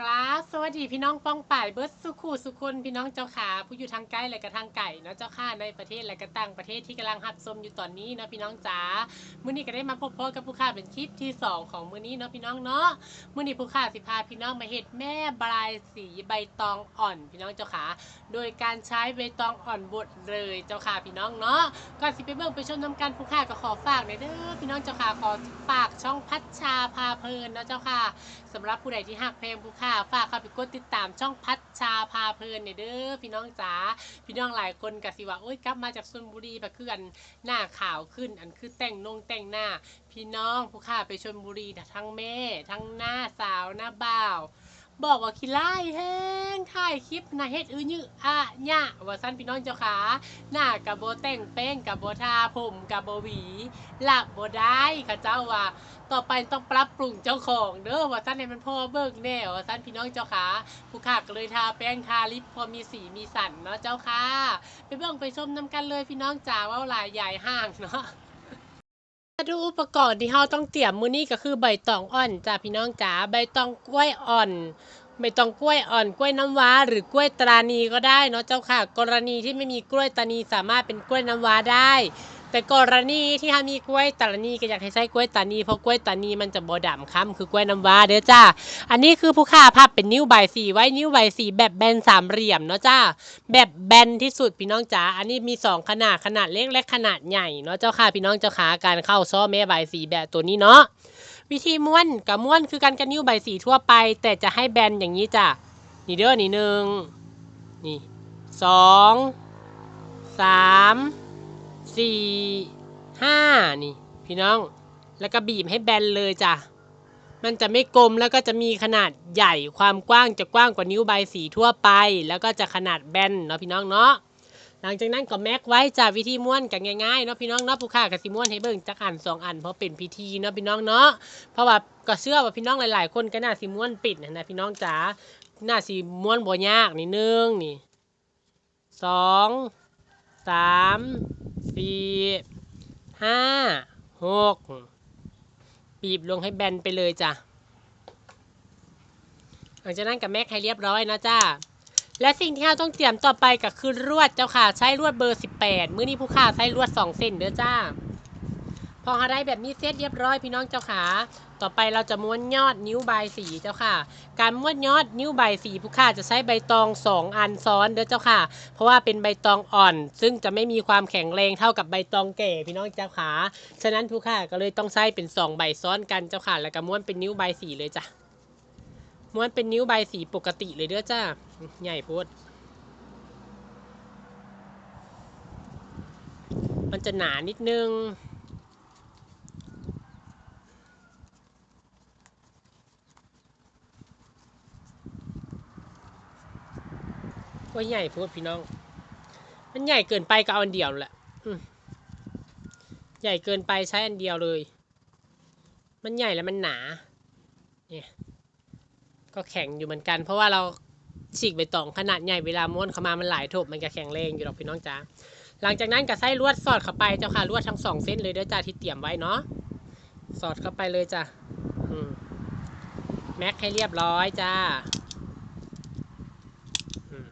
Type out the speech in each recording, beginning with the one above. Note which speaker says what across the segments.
Speaker 1: กราบสวัสดีพี่น้องป้องป่ายเบิร์ดสุขูสุคนพี่น้องเจ้าขาผู้อยู่ทางใกล้และก็ทางไก่เนาะเจ้าข้าในประเทศและก็ต่างประเทศที่กำลังหับชมอยู่ตอนนี้เนาะพี่น้องจ๋ามื้อนี้ก็ได้มาพบพ่อกับผู้ข้าเป็นคลิปที่สองของมื้อนี้เนาะพี่น้องเนาะมื้อนี้ผู้ข้าสิพาพี่น้องมาเฮ็ดแม่บลายสีใบตองอ่อนพี่น้องเจ้าขาโดยการใช้ใบตองอ่อนบดเลยเจ้าค่ะพี่น้องเนาะก่อนสิไปเบิ่งไปชมน้ำกันผู้ข้าก็ขอฝากหน่อยเด้อพี่น้องเจ้าขาขอฝากช่องพัชชาพาเพลินเนาะเจ้าค่ะสำหรับผู้ใดที่หักเพลงผู้ค่ะฝากเข้าไปกดติดตามช่องพัชชาพาเพลินเนี่ยเด้อพี่น้องจ๋าพี่น้องหลายคนกะสิว่าโอ๊ยกลับมาจากชลบุรีไปเคืออันหน้าขาวขึ้น อันคือแต่งนงแต่งหน้า พี่น้องผู้ค่าไปชลบุรีทั้งแม่ ทั้งหน้าสาวหน้าบ่าว บอกว่าขี้ไล่แห้งถ่ายคลิปนะเฮ็ดอื้อยืออะเนี่ยะว่าสั้นพี่น้องเจ้าขาหน้ากับโบแต่งแป้งกับโบทาผมกับโบหวีหลับโบได้ค่ะเจ้าว่าต่อไปต้องปรับปรุงเจ้าของเด้อว่าสั้นให้มันพ่อเบิกแน่ว่าสั้นพี่น้องเจ้าขาผู้ขาก็เลยทาแป้งทาลิปพอมีสีมีสันเนาะเจ้าค่ะไปเบิ่งไปชมน้ำกันเลยพี่น้องจ๋าว่าหลายใหญ่ห้างเนาะ มาดูอุปกรณ์ที่เราต้องเตรียมมื้อนี้ก็คือใบตองอ่อนจ้าพี่น้องจ๋าใบตองกล้วยอ่อนใบตองกล้วยอ่อนกล้วยน้ำว้า หรือกล้วยตรานีก็ได้เนาะเจ้าค่ะ กรณีที่ไม่มีกล้วยตรานีสามารถเป็นกล้วยน้ำว้าได้ แต่กรณีที่ถ้ามีกล้วยตรานีก็อยากให้ใช้กล้วยตานีเพราะกล้วยตานีมันจะบ่ดำค้ำคือกล้วยน้ำว้าเด้อจ้า อันนี้คือผู้ค่าพับเป็นนิ้วใบสีไว้นิ้วใบสีแบบแบนสามเหลี่ยมเนาะจ้า แบบแบนที่สุดพี่น้องจ๋า อันนี้มีสองขนาดขนาดเล็กและขนาดใหญ่เนาะเจ้าค่ะพี่น้องเจ้าขาการเข้าซ้อแม่ใบสีแบบตัวนี้เนาะ วิธีม้วนกับม้วนคือการกันนิ้วใบสีทั่วไป แต่จะให้แบนอย่างนี้จ้ะนี่เด้อนี่หนึ่งนี่สองสาม สี่ห้านี่ พี่น้อง แล้วก็บีบให้แบนเลยจ้ะ มันจะไม่กลมแล้วก็จะมีขนาดใหญ่ความกว้างจะกว้างกว่านิ้วใบสีทั่วไป แล้วก็จะขนาดแบนเนาะพี่น้องเนาะหลังจากนั้นก็แม็กไว้จ้ะวิธีม้วนกันง่ายๆเนาะพี่น้องเนาะผู้ค่ากับสิม้วนให้เบิ่งจักอันสองอันเพราะเป็นพิธีเนาะพี่น้องเนาะเพราะว่าก็เชื่อว่าพี่น้องหลายๆ คนก็น่าสิม้วนปิดนะพี่น้องจ๋าน่าสิม้วนบ่ยากนี่หนึ่งนี่สองสาม สี่ห้าหกบีบลงให้แบนไปเลยจ้ะหลังจากนั้นกับแม็กให้เรียบร้อยนะจ้าและสิ่งที่เราต้องเตรียมต่อไปก็คือรวดเจ้าค่ะใช้รวดเบอร์ 18 มื้อนี้ผู้ค่าใช้รวด 2 เส้นเด้อจ้า พอเราได้แบบนี้เสร็จเรียบร้อยพี่น้องเจ้าค่ะต่อไปเราจะม้วนยอดนิ้วใบสีเจ้าค่ะ การม้วนยอดนิ้วใบสีผู้ค่าจะใช้ใบตอง2อันซ้อนเด้อเจ้าค่ะ เพราะว่าเป็นใบตองอ่อน ซึ่งจะไม่มีความแข็งแรงเท่ากับใบตองแก่พี่น้องเจ้าค่ะฉะนั้นผู้ค่าก็เลยต้องใช้เป็น2ใบซ้อนกันเจ้าค่ะ แล้วก็ม้วนเป็นนิ้วใบสีเลยจ้ะ ม้วนเป็นนิ้วใบสีปกติเลยเด้อจ้าใหญ่พูดมันจะหนานิดนึง ว่าใหญ่พูดพี่น้อง มันใหญ่เกินไปก็เอาอันเดียวแหละใหญ่เกินไปใช้อันเดียวเลย มันใหญ่แล้วมันหนา เนี่ย ก็แข็งอยู่เหมือนกัน เพราะว่าเราฉีกใบตองขนาดใหญ่เวลาม้วนเข้ามามันหลายทบมันก็แข็งแรงอยู่หรอกพี่น้องจ๋าหลังจากนั้นก็ใส่ลวดสอดเข้าไปเจ้าค่ะลวดทั้งสองเส้นเลยเด้อจ้าที่เตรียมไว้เนาะสอดเข้าไปเลยจ้ะอืมแม็กให้เรียบร้อยจ้าอืม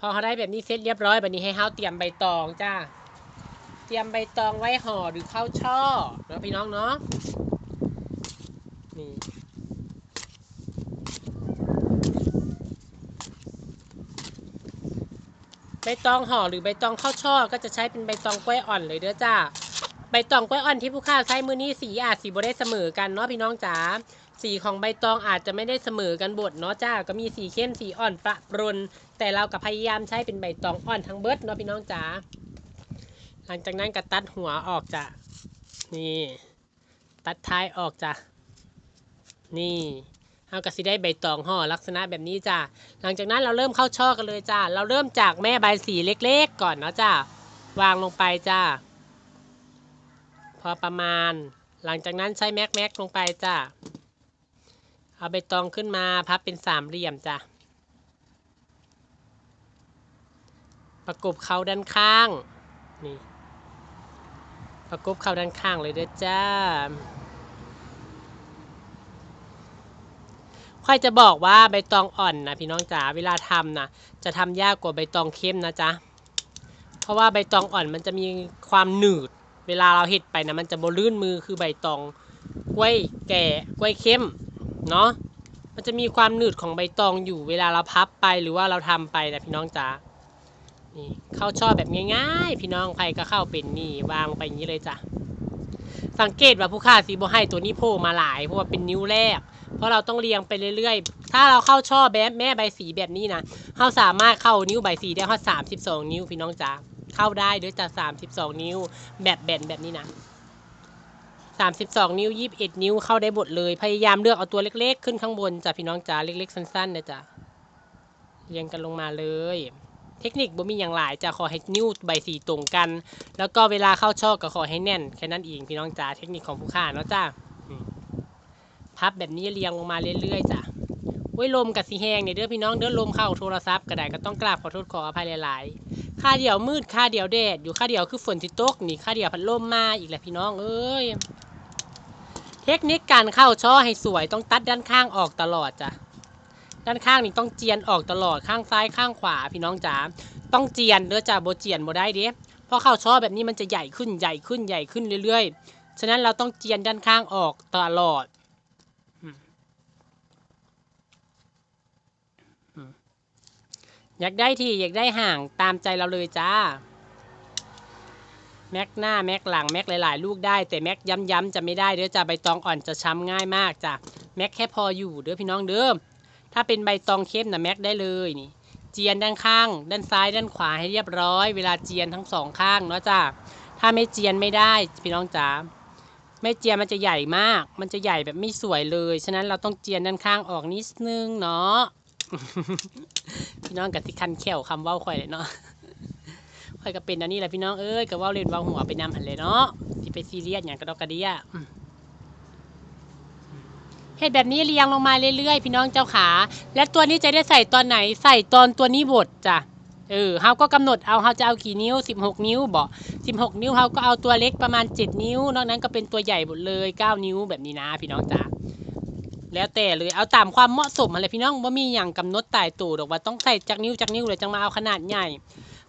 Speaker 1: พอเขาได้แบบนี้เสร็จเรียบร้อยแบบนี้ให้เฮาเตรียมใบตองจ้า เตรียมใบตองไว้ห่อหรือข้าวช่อเนาะพี่น้องเนาะ นี่ใบตองห่อหรือใบตองข้าวช่อก็จะใช้เป็นใบตองกล้วยอ่อนเลยเด้อจ้า ใบตองกล้วยอ่อนที่ผู้ค้าใช้มือนี้สีอาจสีบ่ได้เสมอกันเนาะพี่น้องจ๋าสีของใบตองอาจจะไม่ได้เสมอกันบดเนาะจ้าก็มีสีเข้มสีอ่อนประปรน แต่เราก็พยายามใช้เป็นใบตองอ่อนทั้งเบิดเนาะพี่น้องจ๋าหลังจากนั้นก็ตัดหัวออกจ้ะนี่ตัดท้ายออกจ้ะนี่เอากระสิได้ใบตองห่อลักษณะแบบนี้จ้ะหลังจากนั้นเราเริ่มเข้าช่อกันเลยจ้ะเราเริ่มจากแม่ใบสีเล็ก ๆ ก่อนเนาะจ้ะวางลงไปจ้ะ พอประมาณ หลังจากนั้นใช้แม็กแม็กลงไปจ้ะ เอาใบตองขึ้นมาพับเป็นสามเหลี่ยมจ้ะ ประกบเขาด้านข้าง นี่ ประกบเข้าด้านข้างเลยเด้อจ้าค่อยจะบอกว่าใบตองอ่อนนะพี่น้องจ๋าเวลาทำนะจะทำยากกว่าใบตองเข้มนะจ๊ะ เพราะว่าใบตองอ่อนมันจะมีความหนืด เวลาเราเห็ดไปนะมันจะบลื่นมือคือใบตองกล้วยแก่กล้วยเข้มเนาะมันจะมีความหนืดของใบตองอยู่เวลาเราพับไปหรือว่าเราทำไปนะพี่น้องจ๋านี่เข้าชอบแบบง่ายๆ พี่น้องใครก็เข้าเป็นนี่วางไปอย่างนี้เลยจ้ะสังเกตว่าผู้ค่าสีโบให้ตัวนี้โผล่มาหลายเพราะว่าเป็นนิ้วแรก เพราะเราต้องเรียงไปเรื่อยๆ ถ้าเราเข้าช่อแบบแม่ใบสีแบบนี้นะเราสามารถเข้านิ้วใบสีได้เข้าสามสิบสองนิ้วพี่น้องจ๋า เข้าได้ด้วยจากสามสิบสองนิ้วแบบแบนแบบนี้นะสามสิบสองนิ้วยี่สิบเอ็ดนิ้วเข้าได้หมดเลย พยายามเลือกเอาตัวเล็ก ๆ ขึ้นข้างบนจ้ะพี่น้องจ๋าเล็ก ๆ สั้นๆนะจ๊ะเรียงกันลงมาเลย เทคนิคบ่มีอย่างหลายจะขอให้นิ้วใบสีตรงกัน แล้วก็เวลาเข้าช่อก็ขอให้แน่นแค่นั้นเองพี่น้องจ๋าเทคนิคของผู้ค้าเนาะจ้าพับแบบนี้เรียงลงมาเรื่อยๆจ้ะ ว้ลมกับสีแหงเนี่ยเด้อพี่น้องเด้อลมเข้าโทรศัพท์ก็ไดก็ต้องกราบขอโทษขออภัยหลายๆค่าเดียวมืดค่าเดียวแดดอยู่ค่าเดียวคือฝนที่ตกนี่ค่าเดียวพัดลมมาอีกแหละพี่น้องเอ้ยเทคนิคการเข้าช่อให้สวยต้องตัดด้านข้างออกตลอดจ้ะด้านข้างนี่ต้องเจียนออกตลอดข้างซ้ายข้างขวาพี่น้องจ๋าต้องเจียนเด้อจ้ะโบเจียนโบได้เด้พราะเข้าช่อแบบนี้มันจะใหญ่ขึ้นใหญ่ขึ้นใหญ่ขึ้นเรื่อยๆฉะนั้นเราต้องเจียนด้านข้างออกตลอด อยากได้ที่อยากได้ห่างตามใจเราเลยจ้า แม็กหน้าแม็กหลังแม็กหลาย ๆ ลูกได้ แต่แม็กย้ำๆจะไม่ได้เด้อจ้าใบตองอ่อนจะช้ำง่ายมากจ้ะแม็กแค่พออยู่เด้อพี่น้องเด้อถ้าเป็นใบตองเข้มนะแม็กได้เลยนี่เจียนด้านข้าง ด้านซ้ายด้านขวาให้เรียบร้อย เวลาเจียนทั้งสองข้างเนาะจ้าถ้าไม่เจียนไม่ได้พี่น้องจ๋าไม่เจียนมันจะใหญ่มาก มันจะใหญ่แบบไม่สวยเลย ฉะนั้นเราต้องเจียนด้านข้างออกนิดนึงเนาะ พี่น้องกับที่คันแขวคำเว้าข่อยเลยเนาะข่อยก็เป็นอันนี้แหละพี่น้องเอ้ยก็เว้าเล่นเว้าหัวไปนำหันเลยเนาะที่ไปซีเรียสอย่างกระดอกกระเดียอืมเฮ็ดแบบนี้เรียงลงมาเรื่อยๆ พี่น้องเจ้าขา และตัวนี้จะได้ใส่ตอนไหนใส่ตอนตัวนี้บดจ้ะเออเฮาก็กำหนดเอาเฮาจะเอากี่นิ้ว 16 นิ้วบ่16 นิ้วเฮาก็เอาตัวเล็กประมาณ 7 นิ้วนอกนั้นก็เป็นตัวใหญ่หมดเลย 9 นิ้วแบบนี้นะพี่น้องจ๋า แล้วแต่เลยเอาตามความเหมาะสมอะไรพี่น้องว่ามีอย่างกำหนดตายตัวดอกว่าต้องใส่จากนิ้วจากนิ้วเลยจังมาเอาขนาดใหญ่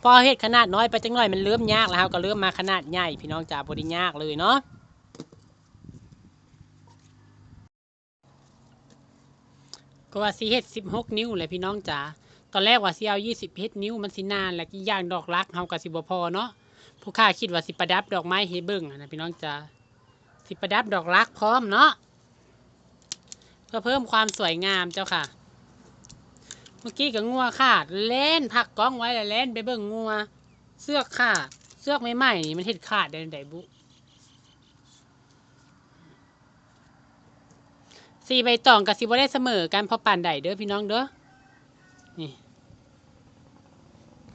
Speaker 1: พอเฮ็ดขนาดน้อยไปจังหน่อยมันเริ่มยากแล้วครับก็เริ่มมาขนาดใหญ่พี่น้องจ๋าบ่ได้ยากเลยเนาะก็ว่าสิเฮ็ด16นิ้วเลยพี่น้องจ๋าตอนแรกว่าสิเอา20เฮ็ดนิ้วมันสินานแล้วกี่อย่างดอกรักเฮาก็สิบพอเนาะผู้ค้าคิดว่าสิประดับดอกไม้ให้เบิ่งนะพี่น้องจ๋าสิประดับดอกรักพร้อมเนาะ พื่อเพิ่มความสวยงามเจ้าค่ะ เมื่อกี้กับงัวขาดเล่นพักกล้องไว้แล้วเล่นไปเบิ่งงัว เสื้อขาดเสื้อกใหม่ๆนี่มันเห็ดขาดได้ไดบุสี่ใบตองกับสิบ่ได้เสมอกันพอปานใดเด้อพี่น้องเด้อนี่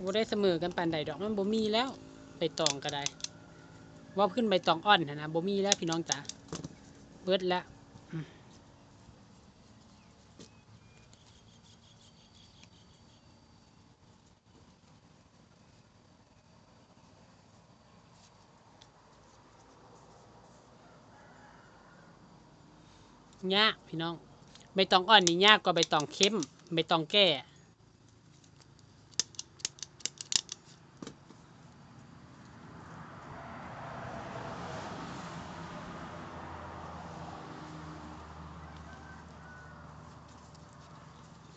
Speaker 1: บ่ได้เสมอกันปานใดดอกมันบ่มีแล้วใบตองก็ได้ว่าขึ้นใบตองอ่อนนะนะบ่มีแล้วพี่น้องจ๋าเบิดแล้ว ยากพี่น้องใบตองอ่อนนี่ยากกว่าใบตองเข้มใบตองแก่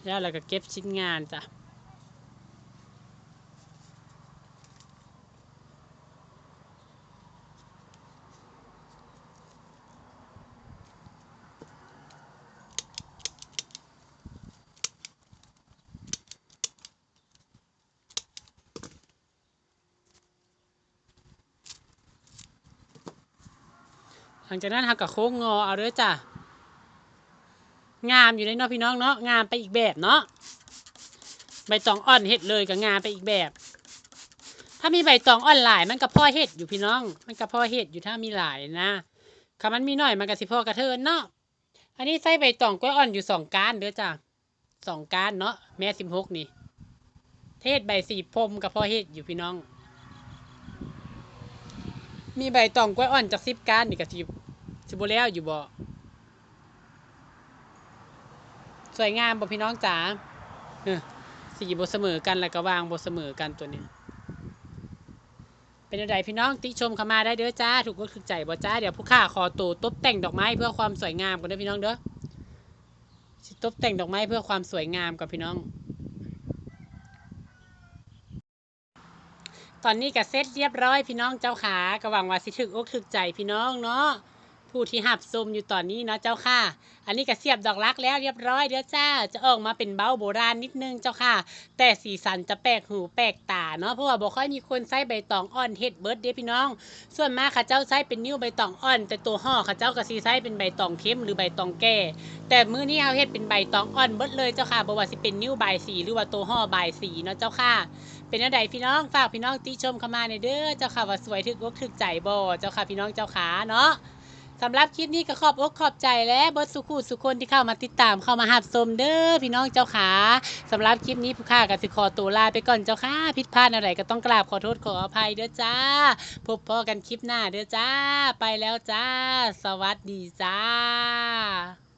Speaker 1: แล้วเราก็เก็บชิ้นงานจ้ะ หลังจากนั้นเราก็โค้งงอเอาเด้อจ้ะงามอยู่ในเนาะพี่น้องเนาะงามไปอีกแบบเนาะใบตองอ่อนเห็ดเลยกับงามไปอีกแบบ ถ้ามีใบตองอ่อนหลายมันก็พ่อเห็ดอยู่พี่น้อง มันก็พ่อเห็ดอยู่ถ้ามีหลายนะคำมันมีหน่อยมันก็สิพ่อกระเทินเนาะอันนี้ใส่ใบตองกล้วยอ่อนอยู่สองก้านเด้อจ้ะสองก้านเนาะแม่สิบหกนี่ เทศใบสีพรมกับพ่อเห็ดอยู่พี่น้องมีใบตองกล้วยอ่อนจากสิบก้านนี่ก็สิ สิบแล้วอยู่บ่สวยงามบ่พี่น้องจ๋าสีบ่เสมอกันแล้วก็วางบ่เสมอกันตัวนี้ เป็นอะไรพี่น้องติชมเข้ามาได้เด้อจ้า ถูกก็ถูกใจบ่จ้า เดี๋ยวผู้ค่าขอตัวตบแต่งดอกไม้เพื่อความสวยงามกันเด้อพี่น้องเด้อสิตบแต่งดอกไม้เพื่อความสวยงามกับพี่น้อง ตอนนี้ก็เสร็จเรียบร้อยพี่น้องเจ้าขาก็หวังว่าสิถึกอกถึกใจพี่น้องเนาะ ผู้ที่หับชมอยู่ตอนนี้เนาะเจ้าค่ะ อันนี้ก็เสียบดอกรักแล้วเรียบร้อยเด้อจ้า จะออกมาเป็นเบ้าโบราณนิดนึงเจ้าค่ะ แต่สีสันจะแปลกหูแปลกตาเนาะ เพราะว่าบ่ค่อยมีคนใช้ใบตองอ่อนเฮ็ดเบิร์ดเด้พี่น้อง ส่วนมากข้าเจ้าใช้เป็นนิ้วใบตองอ่อน แต่ตัวห่อข้าเจ้าก็สิใช้เป็นใบตองเข้มหรือใบตองแก่ แต่มื้อนี้เฮาเฮ็ดเป็นใบตองอ่อนเบิร์ดเลยเจ้าค่ะบ่ว่าสิเป็นนิ้วใบสีหรือว่าตัวห่อใบสีเนาะเจ้าค่ะ เป็นจังไดพี่น้องฝากพี่น้องติชมเข้ามาในเด้อเจ้าค่ะว่าสวยถึกอกถึกใจบ่เจ้าค่ะพี่น้องเจ้าขาเนาะ สำหรับคลิปนี้ก็ขอบอกขอบใจและเบิดสุขุสุคนที่เข้ามาติดตามเข้ามาหับชมเด้อพี่น้องเจ้าขาสำหรับคลิปนี้ผู้ค่าก็สิขอตัวลาไปก่อนเจ้าค่ะผิดพลาดอะไรก็ต้องกราบขอโทษขออภัยเด้อจ้า พบพอกันคลิปหน้าเด้อจ้า ไปแล้วจ้า สวัสดีจ้า